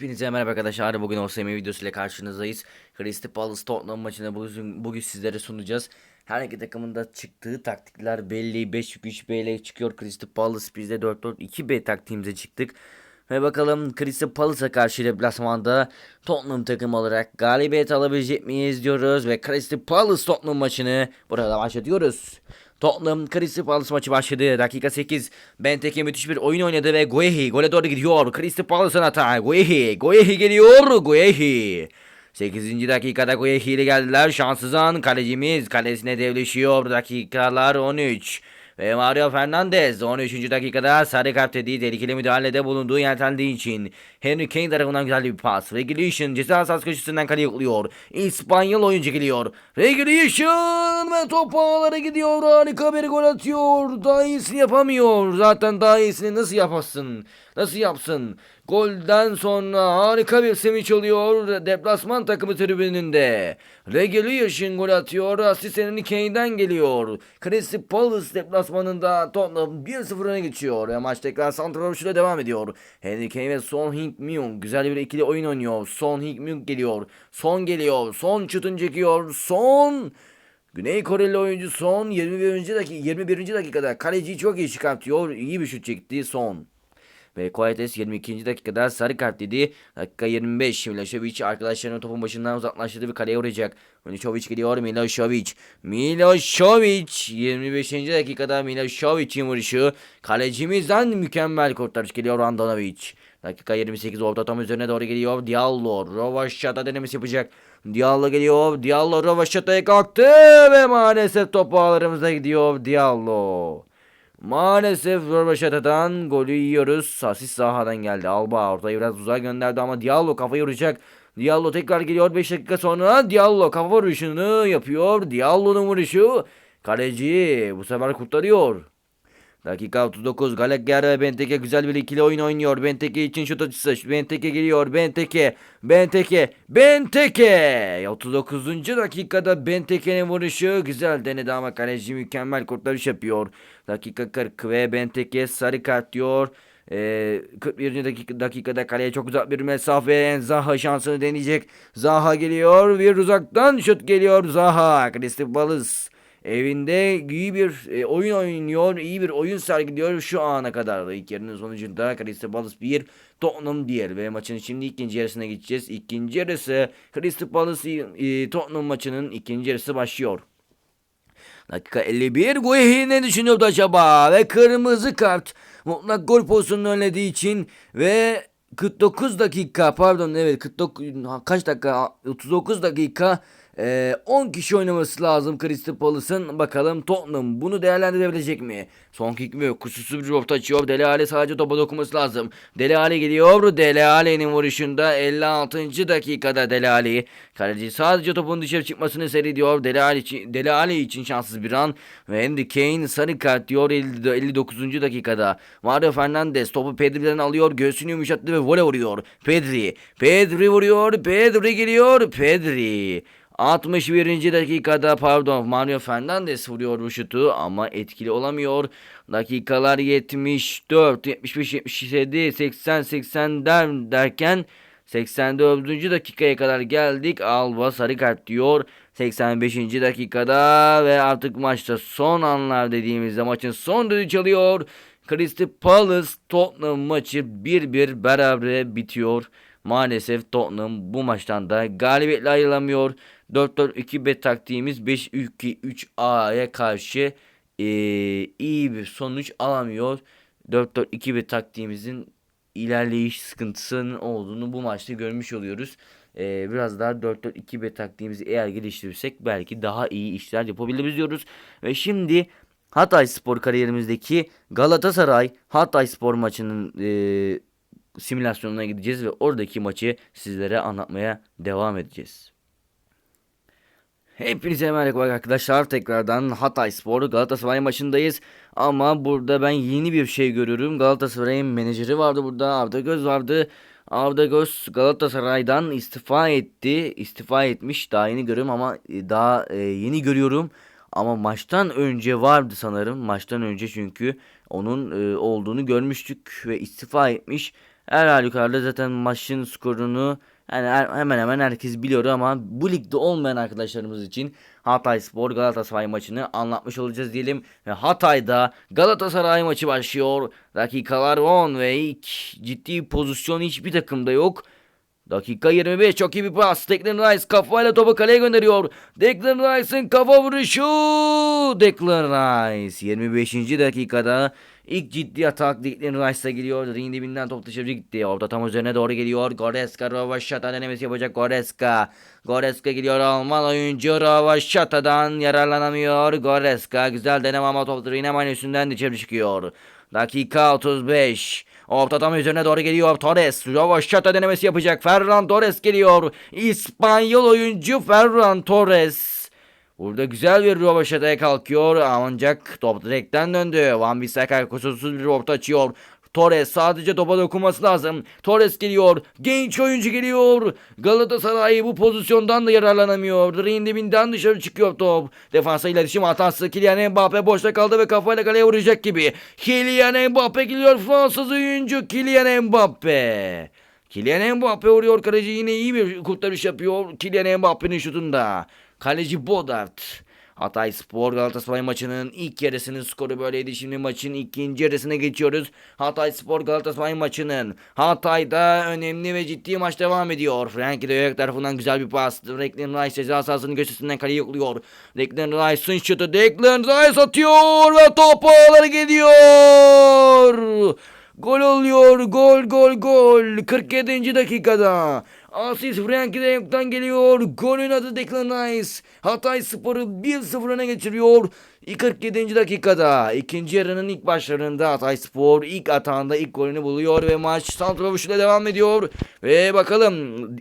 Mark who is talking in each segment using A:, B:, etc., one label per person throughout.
A: Hepinize merhaba arkadaşlar. Bugün OSM videosu ile karşınızdayız. Crystal Palace Tottenham maçını bugün, bugün sizlere sunacağız. Her iki takımın da çıktığı taktikler belli. 5-3-B ile çıkıyor Crystal Palace. Biz de 4-4-2-B taktiğimize çıktık. Ve bakalım Crystal Palace'a karşı deplasmanda Tottenham takım olarak galibiyet alabilecek miyiz diyoruz. Ve Crystal Palace Tottenham maçını burada başlatıyoruz. Tottenham Crystal Palace maçı başladı. Dakika 8. Benteke müthiş bir oyun oynadı ve Guehi gole doğru gidiyor. Crystal Palace'ın hata. Guehi. Guehi geliyor. Guehi. 8. dakikada Guehi ile geldiler. Şanssız an kalecimiz kalesine devleşiyor. Dakikalar 13. Ve Mario Fernandez 13. dakikada sarı kart dediği tehlikeli müdahalede bulunduğu yeltendiği için Henry Kane tarafından güzel bir pas. Regulation ceza sahası köşesinden kaleye yıkılıyor. İspanyol oyuncu geliyor. Regulation ve top ağlara gidiyor. Harika bir gol atıyor. Daha iyisini yapamıyor. Zaten daha iyisini nasıl yapasın? Nasıl yapsın? Golden sonra harika bir sevinç oluyor deplasman takımı tribününde. Regulation gol atıyor. Asist Henry Kane'den geliyor. Crystal Palace deplasmanında Tottenham 1-0 öne geçiyor. Ve maç tekrar Santrafor devam ediyor. Henry Kane ve Son Heung-min güzel bir ikili oyun oynuyor. Son Heung-min geliyor. Son geliyor. Son şutunu çekiyor. Son Güney Koreli oyuncu Son 21. dakika 21. dakikada kaleciyi çok iyi çıkartıyor. İyi bir şut çekti Son. Ve Koyates 22. dakikada sarı kart dedi. Dakika 25 Milošević arkadaşlarını topun başından uzaklaştırdı ve kaleye vuracak. Milošević geliyor Milošević. Milošević 25. dakikada Milošević'in vuruşu. Kalecimizden mükemmel kurtarış geliyor Andanovic. Dakika 28 orta tam üzerine doğru geliyor. Diallo Rovaşata denemesi yapacak. Diallo geliyor. Diallo Rovaşata'ya kalktı ve maalesef top ağlarımıza gidiyor Diallo. Maalesef Röveşata'dan golü yiyoruz. Sasis sahadan geldi. Alba ortayı biraz uzağa gönderdi ama Diallo kafayı vuracak. Diallo tekrar geliyor 5 dakika sonra. Diallo kafa vuruşunu yapıyor. Diallo'nun vuruşu. Kaleci bu sefer kurtarıyor. Dakika 39 Gallagher ve Benteke güzel bir ikili oyun oynuyor. Benteke için şut açısı. Benteke geliyor. Benteke. Benteke. Benteke. 39. dakikada Benteke'nin vuruşu güzel denedi ama kaleci mükemmel kurtarış yapıyor. Dakika 40 ve Benteke sarı kart diyor. Ee, 41. dakika, dakikada kaleye çok uzak bir mesafe Zaha şansını deneyecek. Zaha geliyor. Bir uzaktan şut geliyor Zaha. Crystal Palace evinde iyi bir e, oyun oynuyor. iyi bir oyun sergiliyor şu ana kadar. İlk yarının sonucunda Crystal Palace 1 Tottenham 1 ve maçın şimdi ikinci yarısına geçeceğiz. İkinci yarısı Crystal Palace e, Tottenham maçının ikinci yarısı başlıyor. Dakika 51 Guehi ne düşünüyordu acaba? Ve kırmızı kart mutlak gol pozisyonunu önlediği için ve 49 dakika pardon evet 49 kaç dakika 39 dakika ee, 10 kişi oynaması lazım Crystal Palace'ın. Bakalım Tottenham bunu değerlendirebilecek mi? Son kick mi? Kusursuz bir orta açıyor. Dele Alli sadece topa dokunması lazım. Dele Alli geliyor. Dele Alli'nin vuruşunda 56. dakikada Dele Alli. Kaleci sadece topun dışarı çıkmasını seyrediyor. Dele Alli için, Dele Alli için şanssız bir an. Ve Andy Kane sarı kart diyor 59. dakikada. Mario Fernandez topu Pedri'den alıyor. Göğsünü yumuşattı ve vole vuruyor. Pedri. Pedri vuruyor. Pedri geliyor. Pedri. 61. dakikada pardon Mario Fernandes vuruyor bu şutu ama etkili olamıyor. Dakikalar 74, 75, 77, 80, 80 der, derken 84. dakikaya kadar geldik. Alba sarı kart diyor. 85. dakikada ve artık maçta son anlar dediğimizde maçın son düdüğü çalıyor. Crystal Palace Tottenham maçı 1-1 beraber bitiyor. Maalesef Tottenham bu maçtan da galibiyetle ayrılamıyor. 4-4-2-B taktiğimiz 5-2-3A'ya karşı e, iyi bir sonuç alamıyor. 4-4-2-B taktiğimizin ilerleyiş sıkıntısının olduğunu bu maçta görmüş oluyoruz. E, biraz daha 4-4-2-B taktiğimizi eğer geliştirirsek belki daha iyi işler yapabiliriz diyoruz. Ve şimdi Hatay Spor kariyerimizdeki Galatasaray Hatay Spor maçının e, simülasyonuna gideceğiz ve oradaki maçı sizlere anlatmaya devam edeceğiz. Hepinize merhaba arkadaşlar. Tekrardan Hatay Spor Galatasaray maçındayız. Ama burada ben yeni bir şey görüyorum. Galatasaray'ın menajeri vardı burada. Arda Göz vardı. Arda Göz Galatasaray'dan istifa etti. İstifa etmiş. Daha yeni görüyorum ama e, daha e, yeni görüyorum. Ama maçtan önce vardı sanırım. Maçtan önce çünkü onun e, olduğunu görmüştük ve istifa etmiş. Her halükarda zaten maçın skorunu yani hemen hemen herkes biliyor ama bu ligde olmayan arkadaşlarımız için Hatay Spor Galatasaray maçını anlatmış olacağız diyelim. Ve Hatay'da Galatasaray maçı başlıyor. Dakikalar 10 ve ilk ciddi pozisyon hiçbir takımda yok. Dakika 25 çok iyi bir pas. Declan Rice kafayla topu kaleye gönderiyor. Declan Rice'ın kafa vuruşu. Declan Rice 25. dakikada ilk ciddi atak Declan Rice'a geliyor. Ring dibinden top dışarı gitti. Orta tam üzerine doğru geliyor. Goreska Ravaşata denemesi yapacak Goreska. Goreska geliyor Alman oyuncu Ravaşata'dan yararlanamıyor. Goreska güzel deneme ama top hemen üstünden dışarı çıkıyor. Dakika 35. Orta tam üzerine doğru geliyor Torres. Ravaşata denemesi yapacak. Ferran Torres geliyor. İspanyol oyuncu Ferran Torres. Burada güzel bir rövaşataya kalkıyor ancak top direkten döndü. Van Bissaka kusursuz bir orta açıyor. Torres sadece topa dokunması lazım. Torres geliyor. Genç oyuncu geliyor. Galatasaray bu pozisyondan da yararlanamıyor. Ring dibinden dışarı çıkıyor top. Defansa iletişim hatası. Kylian Mbappe boşta kaldı ve kafayla kaleye vuracak gibi. Kylian Mbappe geliyor. Fransız oyuncu Kylian Mbappe. Kylian Mbappe vuruyor. Kaleci yine iyi bir kurtarış yapıyor. Kylian Mbappe'nin şutunda. Kaleci Bodart. Hatay Spor Galatasaray maçının ilk yarısının skoru böyleydi. Şimdi maçın ikinci yarısına geçiyoruz. Hatay Spor Galatasaray maçının Hatay'da önemli ve ciddi maç devam ediyor. Frankie de Jong tarafından güzel bir pas. Declan Rice ceza sahasının köşesinden kaleyi yokluyor. Declan Rice'ın şutu. Declan Rice atıyor ve top ağları geliyor. Gol oluyor. Gol gol gol. 47. dakikada. Asist Frankie de Jong'dan geliyor. Golün adı Declan Rice. Hatay Spor'u 1-0 öne geçiriyor. 47. dakikada. ikinci yarının ilk başlarında Hatay Spor ilk atağında ilk golünü buluyor ve maç santrafoş ile devam ediyor. Ve bakalım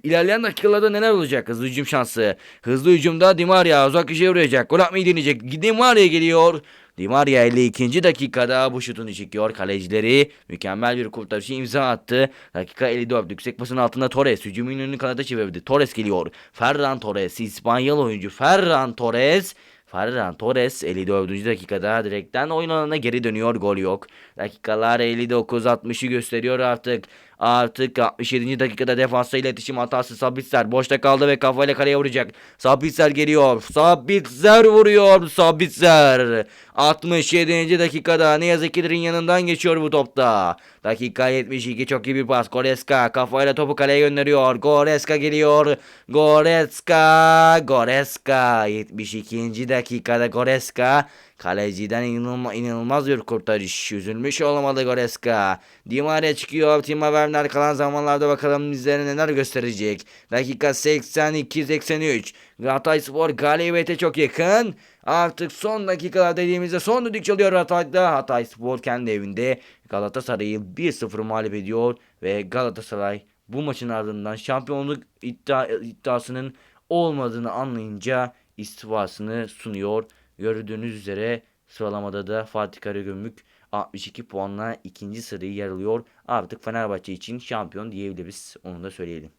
A: ilerleyen dakikalarda neler olacak? Hızlı hücum şansı. Hızlı hücumda Di Maria uzak köşeye vuracak. Gol atmayı deneyecek. Di Maria geliyor. Di Maria 52. dakikada bu şutunu çekiyor. Kalecileri mükemmel bir kurtarışı imza attı. Dakika 54. Yüksek pasın altında Torres. Hücumun önünü kanada çevirdi. Torres geliyor. Ferran Torres. İspanyol oyuncu Ferran Torres. Ferran Torres 54. dakikada direkten oyun alanına geri dönüyor. Gol yok. Dakikalar 59-60'ı gösteriyor artık. Artık 67. dakikada defansa iletişim hatası Sabitzer boşta kaldı ve kafayla kaleye vuracak. Sabitzer geliyor. Sabitzer vuruyor. Sabitzer. 67. dakikada ne yazık ki yanından geçiyor bu topta. Dakika 72 çok iyi bir pas. Goreska kafayla topu kaleye gönderiyor. Goreska geliyor. Goreska. Goreska. 72. dakikada Goreska. Kaleciden inanılma, inanılmaz bir kurtarış. Üzülmüş olmalı Goreska. Di Maria çıkıyor. Timo Werner kalan zamanlarda bakalım bizlere neler gösterecek. Dakika 82-83. Hatay Spor galibiyete çok yakın. Artık son dakikalar dediğimizde son düdük çalıyor Hatay'da. Hatay Spor kendi evinde Galatasaray'ı 1-0 mağlup ediyor. Ve Galatasaray bu maçın ardından şampiyonluk iddia, iddiasının olmadığını anlayınca istifasını sunuyor. Gördüğünüz üzere sıralamada da Fatih Karagümrük 62 puanla ikinci sırayı yer alıyor. Artık Fenerbahçe için şampiyon diyebiliriz. Onu da söyleyelim.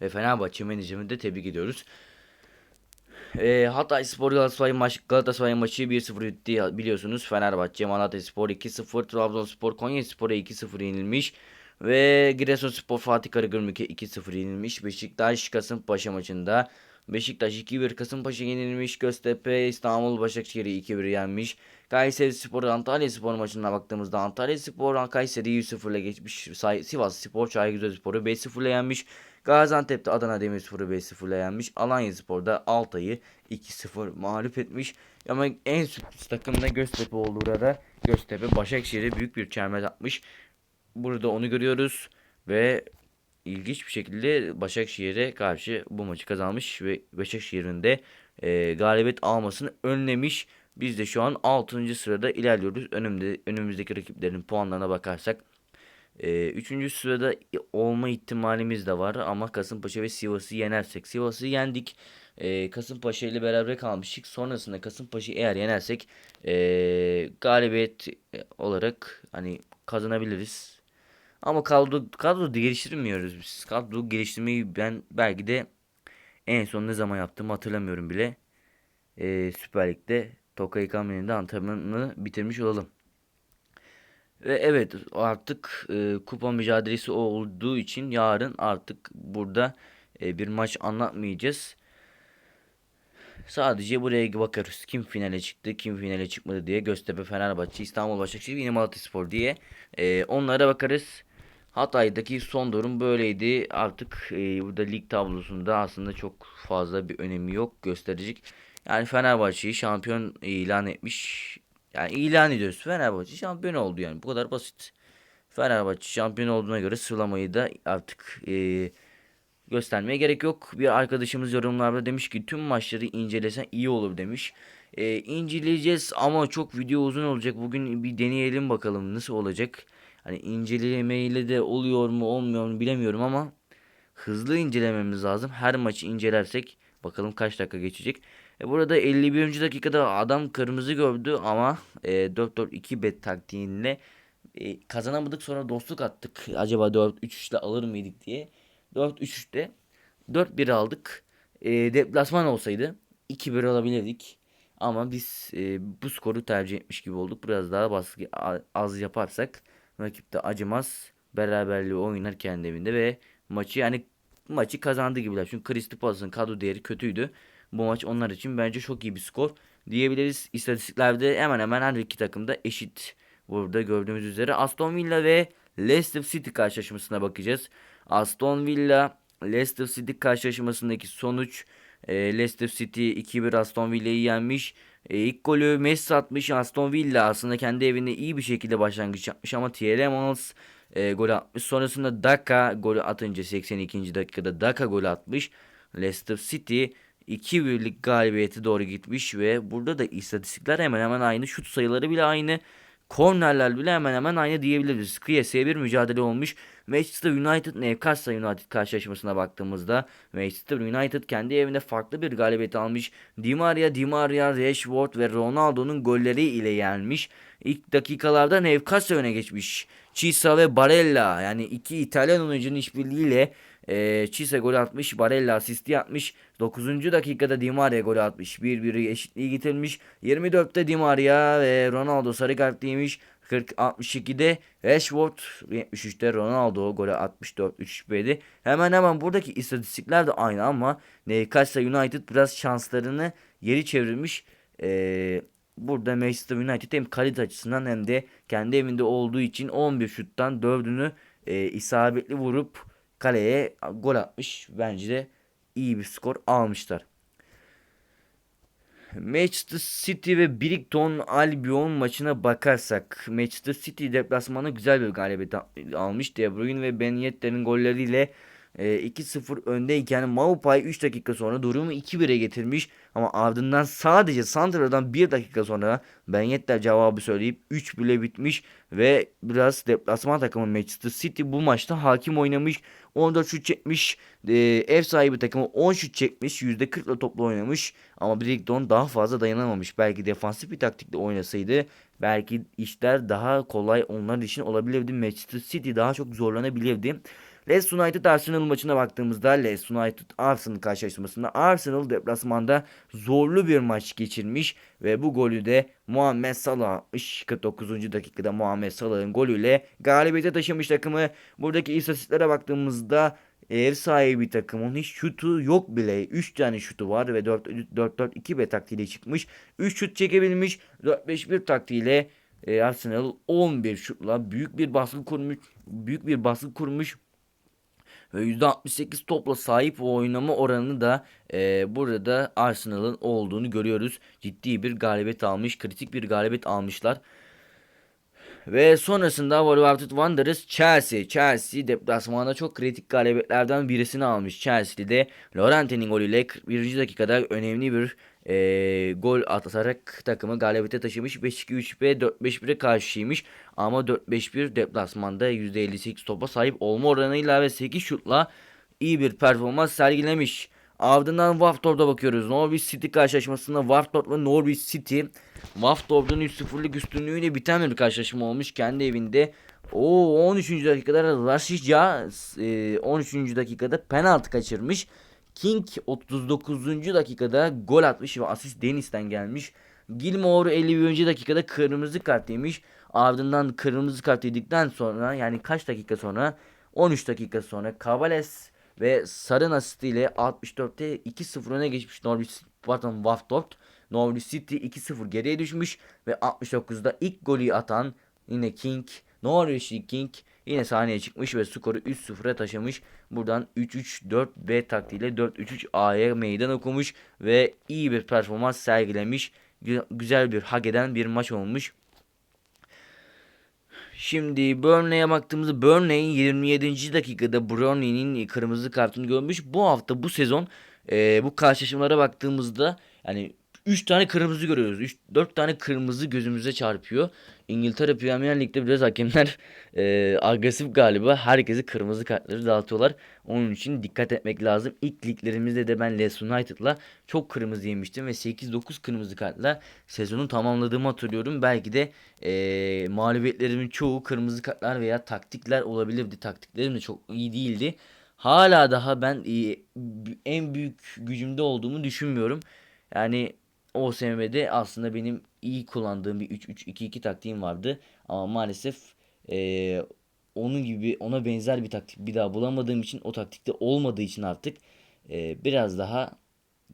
A: Ve Fenerbahçe menajerini de tebrik ediyoruz. E, Hatay Spor Galatasaray, maç, Galatasaray maçı 1-0 bitti biliyorsunuz. Fenerbahçe, Malatya Spor 2-0, Trabzonspor, Konya Spor'a 2-0 yenilmiş. Ve Giresunspor Fatih Karagümrük'e 2-0 yenilmiş. Beşiktaş Kasımpaşa maçında Beşiktaş 2-1 Kasımpaşa yenilmiş. Göztepe İstanbul Başakşehir'i 2-1 yenmiş. Kayseri Spor Antalya Spor maçına baktığımızda Antalya Spor Kayseri'yi 100-0 ile geçmiş. Sivas Spor Çaygüzel Spor'u 5-0 ile yenmiş. Gaziantep'te Adana Demirspor'u 5-0 ile yenmiş. Alanya Spor'da Altay'ı 2-0 mağlup etmiş. Ama en sürpriz takım da Göztepe oldu burada. Göztepe Başakşehir'e büyük bir çelme atmış. Burada onu görüyoruz ve ilginç bir şekilde Başakşehir'e karşı bu maçı kazanmış ve Başakşehir'in de e, galibiyet almasını önlemiş. Biz de şu an 6. sırada ilerliyoruz. Önümde önümüzdeki rakiplerin puanlarına bakarsak 3. E, sırada olma ihtimalimiz de var ama Kasımpaşa ve Sivas'ı yenersek Sivas'ı yendik. E, Kasımpaşa ile beraber kalmıştık. Sonrasında Kasımpaşa'yı eğer yenersek e, galibiyet olarak hani kazanabiliriz. Ama kadro, kadro geliştirmiyoruz biz. Kadro geliştirmeyi ben belki de en son ne zaman yaptığımı hatırlamıyorum bile. Ee, Süper Lig'de Tokay Kamyon'da antrenmanını bitirmiş olalım. Ve evet artık e, kupa mücadelesi olduğu için yarın artık burada e, bir maç anlatmayacağız. Sadece buraya bakarız. Kim finale çıktı, kim finale çıkmadı diye. Göztepe, Fenerbahçe, İstanbul Başakşehir, yine Malatyaspor diye. E, onlara bakarız. Hatay'daki son durum böyleydi. Artık e, burada lig tablosunda aslında çok fazla bir önemi yok gösterecek. Yani Fenerbahçe'yi şampiyon ilan etmiş. Yani ilan ediyoruz. Fenerbahçe şampiyon oldu yani. Bu kadar basit. Fenerbahçe şampiyon olduğuna göre sıralamayı da artık e, göstermeye gerek yok. Bir arkadaşımız yorumlarda demiş ki tüm maçları incelesen iyi olur demiş. E, inceleyeceğiz ama çok video uzun olacak. Bugün bir deneyelim bakalım nasıl olacak. Hani incelemeyle de oluyor mu olmuyor mu bilemiyorum ama hızlı incelememiz lazım. Her maçı incelersek bakalım kaç dakika geçecek. E burada 51. dakikada adam kırmızı gördü ama e, 4-4-2 bet taktiğiyle e, kazanamadık sonra dostluk attık. Acaba 4-3-3 ile alır mıydık diye. 4-3-3'te 4-1 aldık. E, deplasman olsaydı 2-1 alabilirdik. Ama biz e, bu skoru tercih etmiş gibi olduk. Biraz daha baskı az yaparsak rakip de acımaz. Beraberliği oynar kendi evinde ve maçı yani maçı kazandı gibiler. Çünkü Palace'ın kadro değeri kötüydü. Bu maç onlar için bence çok iyi bir skor diyebiliriz. İstatistiklerde hemen hemen her iki takım da eşit. Burada gördüğümüz üzere Aston Villa ve Leicester City karşılaşmasına bakacağız. Aston Villa Leicester City karşılaşmasındaki sonuç e, Leicester City 2-1 Aston Villa'yı yenmiş. E, ilk golü Messi atmış. Aston Villa aslında kendi evinde iyi bir şekilde başlangıç yapmış ama Tielemans e, gol atmış. Sonrasında Daka golü atınca 82. dakikada Daka golü atmış. Leicester City 2-1'lik galibiyeti doğru gitmiş ve burada da istatistikler hemen hemen aynı. Şut sayıları bile aynı. Kornerler bile hemen hemen aynı diyebiliriz. Kıyasıya bir mücadele olmuş. Manchester United Newcastle United karşılaşmasına baktığımızda Manchester United kendi evinde farklı bir galibiyet almış. Di Maria, Di Maria, Rashford ve Ronaldo'nun golleri ile yenmiş. İlk dakikalarda Newcastle öne geçmiş. Chisa ve Barella yani iki İtalyan oyuncunun işbirliğiyle e, Chisa gol atmış. Barella asisti yapmış. 9. dakikada Di Maria gol atmış. 1-1'i eşitliği getirmiş. 24'te Di Maria ve Ronaldo sarı kart yemiş. 40 62'de Rashford 73'te Ronaldo golü 64 3 b'di. Hemen hemen buradaki istatistikler de aynı ama Newcastle United biraz şanslarını geri çevirmiş. Ee, burada Manchester United hem kalite açısından hem de kendi evinde olduğu için 11 şuttan 4'ünü e, isabetli vurup kaleye gol atmış. Bence de iyi bir skor almışlar. Manchester City ve Brighton Albion maçına bakarsak Manchester City deplasmanda güzel bir galibiyet almış. De Bruyne ve Ben Yedder'in golleriyle 2-0 öndeyken Maupay 3 dakika sonra durumu 2-1'e getirmiş. Ama ardından sadece Santra'dan 1 dakika sonra Ben Yedder cevabı söyleyip 3 bile bitmiş. Ve biraz deplasman takımı Manchester City bu maçta hakim oynamış. 14 şut çekmiş. E, ev sahibi takımı 10 şut çekmiş. %40 ile toplu oynamış. Ama Brighton daha fazla dayanamamış. Belki defansif bir taktikle oynasaydı belki işler daha kolay onlar için olabilirdi. Manchester City daha çok zorlanabilirdi. Leeds United Arsenal maçına baktığımızda Leeds United Arsenal karşılaşmasında Arsenal deplasmanda zorlu bir maç geçirmiş ve bu golü de Muhammed Salah atmış. 49. dakikada Muhammed Salah'ın golüyle galibiyete taşımış takımı. Buradaki istatistiklere baktığımızda ev sahibi takımın hiç şutu yok bile. 3 tane şutu var ve 4-4-2 B taktiğiyle çıkmış. 3 şut çekebilmiş. 4-5-1 taktiğiyle e, Arsenal 11 şutla büyük bir baskı kurmuş. Büyük bir baskı kurmuş ve %68 topla sahip oynama oranı da e, burada Arsenal'ın olduğunu görüyoruz. Ciddi bir galibiyet almış, kritik bir galibiyet almışlar. Ve sonrasında Wolverhampton Wanderers Chelsea. Chelsea deplasmanda çok kritik galibiyetlerden birisini almış. Chelsea'de Laurentin'in golüyle 41. dakikada önemli bir e, gol atarak takımı galibiyete taşımış. 5-2-3 ve 4-5-1'e karşıymış. Ama 4-5-1 deplasmanda %58 topa sahip olma oranıyla ve 8 şutla iyi bir performans sergilemiş. Ardından Watford'a bakıyoruz. Norwich City karşılaşmasında Watford ve Norwich City Watford'un 3-0'lık üstünlüğüyle biten bir karşılaşma olmuş kendi evinde. O 13. dakikada Rashica 13. dakikada penaltı kaçırmış. King 39. dakikada gol atmış ve asist Deniz'den gelmiş. Gilmore 51. dakikada kırmızı kart yemiş. Ardından kırmızı kart yedikten sonra yani kaç dakika sonra 13 dakika sonra Cavales ve Sarın asistiyle 64'te 2-0 öne geçmiş Norwich pardon Watford. Norwich City 2-0 geriye düşmüş ve 69'da ilk golü atan yine King Norwich'li King yine sahneye çıkmış ve skoru 3-0'a taşımış. Buradan 3-3-4B taktiğiyle 4-3-3A'ya meydan okumuş ve iyi bir performans sergilemiş. Gü- Güzel bir hak eden bir maç olmuş. Şimdi Burnley'e baktığımızda Burnley 27. dakikada Burnley'nin kırmızı kartını görmüş. Bu hafta bu sezon e, bu karşılaşmalara baktığımızda yani 3 tane kırmızı görüyoruz. 3 4 tane kırmızı gözümüze çarpıyor. İngiltere Premier Lig'de biraz hakemler e, agresif galiba. Herkesi kırmızı kartları dağıtıyorlar. Onun için dikkat etmek lazım. İlk liglerimizde de ben Leeds United'la çok kırmızı yemiştim ve 8-9 kırmızı kartla sezonu tamamladığımı hatırlıyorum. Belki de e, mağlubiyetlerimin çoğu kırmızı kartlar veya taktikler olabilirdi. Taktiklerim de çok iyi değildi. Hala daha ben e, en büyük gücümde olduğumu düşünmüyorum. Yani o SM'de aslında benim iyi kullandığım bir 3-3-2-2 taktiğim vardı. Ama maalesef e, onun gibi ona benzer bir taktik bir daha bulamadığım için o taktikte olmadığı için artık e, biraz daha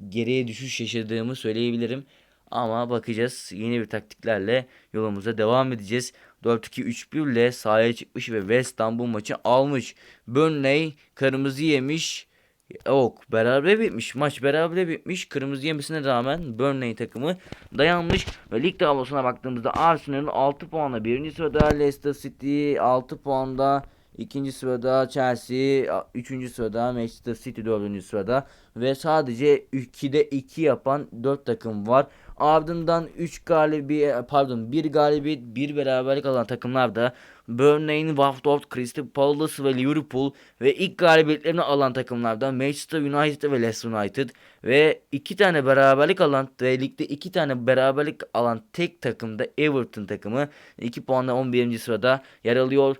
A: geriye düşüş yaşadığımı söyleyebilirim. Ama bakacağız. Yeni bir taktiklerle yolumuza devam edeceğiz. 4-2-3-1 ile sahaya çıkmış ve West Ham bu maçı almış. Burnley kırmızı yemiş. Yok beraber bitmiş. Maç beraber bitmiş. Kırmızı yemesine rağmen Burnley takımı dayanmış. Ve lig tablosuna baktığımızda Arsenal'ın 6 puanla birinci sırada Leicester City 6 puanda ikinci sırada Chelsea 3. sırada Manchester City 4. sırada ve sadece 2'de 2 yapan 4 takım var. Ardından 3 galibiyet pardon 1 galibiyet 1 beraberlik alan takımlar da Burnley, Watford, Crystal Palace ve Liverpool ve ilk galibiyetlerini alan takımlarda Manchester United ve Leicester United ve iki tane beraberlik alan ve ligde iki tane beraberlik alan tek takım da Everton takımı 2 puanla 11. sırada yer alıyor.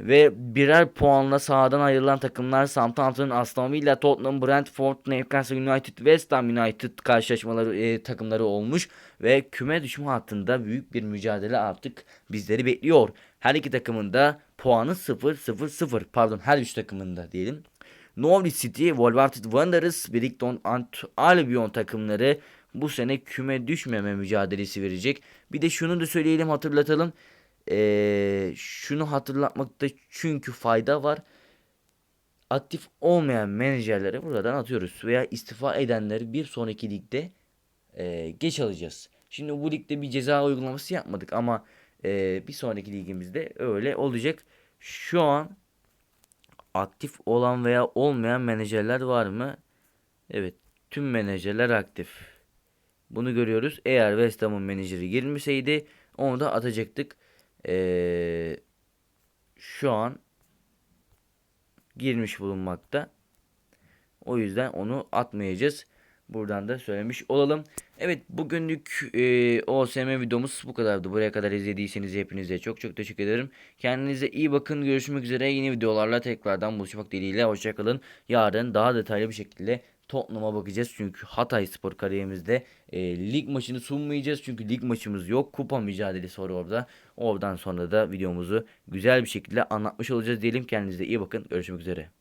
A: Ve birer puanla sahadan ayrılan takımlar Southampton, Aston Villa, Tottenham, Brentford, Newcastle United, West Ham United karşılaşmaları e, takımları olmuş ve küme düşme hattında büyük bir mücadele artık bizleri bekliyor. Her iki takımın da puanı 0-0-0 pardon her üç takımında diyelim. Norwich City, Wolverhampton Wanderers, Brighton and Albion takımları bu sene küme düşmeme mücadelesi verecek. Bir de şunu da söyleyelim hatırlatalım. Ee, şunu hatırlatmakta çünkü fayda var. Aktif olmayan menajerleri buradan atıyoruz veya istifa edenleri bir sonraki ligde e, geç alacağız. Şimdi bu ligde bir ceza uygulaması yapmadık ama e, bir sonraki ligimizde öyle olacak. Şu an aktif olan veya olmayan menajerler var mı? Evet, tüm menajerler aktif. Bunu görüyoruz. Eğer West Ham'ın menajeri girmeseydi onu da atacaktık. Ee, şu an girmiş bulunmakta. O yüzden onu atmayacağız. Buradan da söylemiş olalım. Evet bugünlük e, OSM videomuz bu kadardı. Buraya kadar izlediyseniz hepinize çok çok teşekkür ederim. Kendinize iyi bakın. Görüşmek üzere. Yeni videolarla tekrardan buluşmak dileğiyle. Hoşçakalın. Yarın daha detaylı bir şekilde Tottenham'a bakacağız. Çünkü Hatay Spor kariyerimizde e, lig maçını sunmayacağız. Çünkü lig maçımız yok. Kupa mücadelesi var orada. Oradan sonra da videomuzu güzel bir şekilde anlatmış olacağız diyelim. Kendinize iyi bakın. Görüşmek üzere.